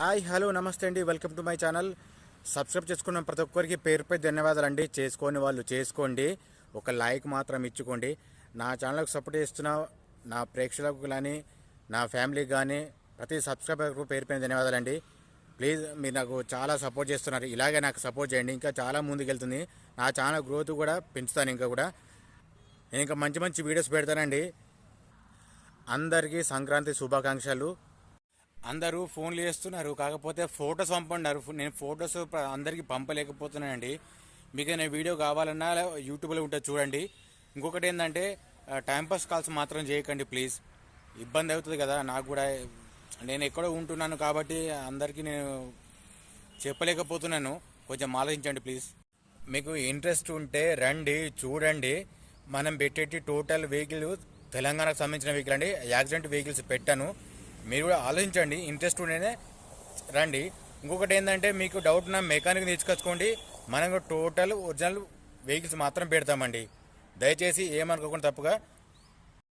Hi hello నమస్తే అండి. Welcome to my channel. Subscribe చేసుకున్న ప్రతి ఒక్కరికి పేరుపై ధన్యవాదాలు అండి చేసుకొని వాళ్ళు చేసుకోండి. ఒక లైక్ మాత్రం ఇచ్చుకోండి. నా ఛానల్కు సపోర్ట్ చేస్తున్న నా ప్రేక్షకులకు కానీ నా ఫ్యామిలీకి కానీ ప్రతి సబ్స్క్రైబర్కు పేరుపైన ధన్యవాదాలు అండి ప్లీజ్ మీరు నాకు చాలా సపోర్ట్ చేస్తున్నారు. ఇలాగే నాకు సపోర్ట్ చేయండి. ఇంకా చాలా ముందుకు వెళ్తుంది నా ఛానల్ గ్రోత్ కూడా పెంచుతాను ఇంకా కూడా. నేను ఇంకా మంచి మంచి వీడియోస్ పెడతానండి. అందరికీ సంక్రాంతి శుభాకాంక్షలు. అందరూ ఫోన్లు చేస్తున్నారు. కాకపోతే ఫొటోస్ పంపన్నారు నేను ఫొటోస్ అందరికీ పంపలేకపోతున్నానండి. మీకు నేను వీడియో కావాలన్నా యూట్యూబ్లో ఉంటుంది చూడండి. ఇంకొకటి ఏంటంటే టైంపాస్ కాల్స్ మాత్రం చేయకండి ప్లీజ్. ఇబ్బంది అవుతుంది కదా నాకు కూడా. నేను ఎక్కడో ఉంటున్నాను కాబట్టి అందరికీ నేను చెప్పలేకపోతున్నాను. కొంచెం ఆలోచించండి ప్లీజ్. మీకు ఇంట్రెస్ట్ ఉంటే రండి చూడండి. మనం పెట్టేటి టోటల్ వెహికల్ తెలంగాణకు సంబంధించిన వెహికల్ అండి. యాక్సిడెంట్ వెహికల్స్ పెట్టాను. మీరు కూడా ఆలోచించండి ఇంట్రెస్ట్ ఉంటేనే రండి. ఇంకొకటి ఏంటంటే మీకు డౌట్ ఉన్న మెకానిక్ తీసుకొచ్చుకోండి. మనం టోటల్ ఒరిజినల్ వెహికల్స్ మాత్రం పెడతామండి. దయచేసి ఏమనుకోకుండా తప్పుగా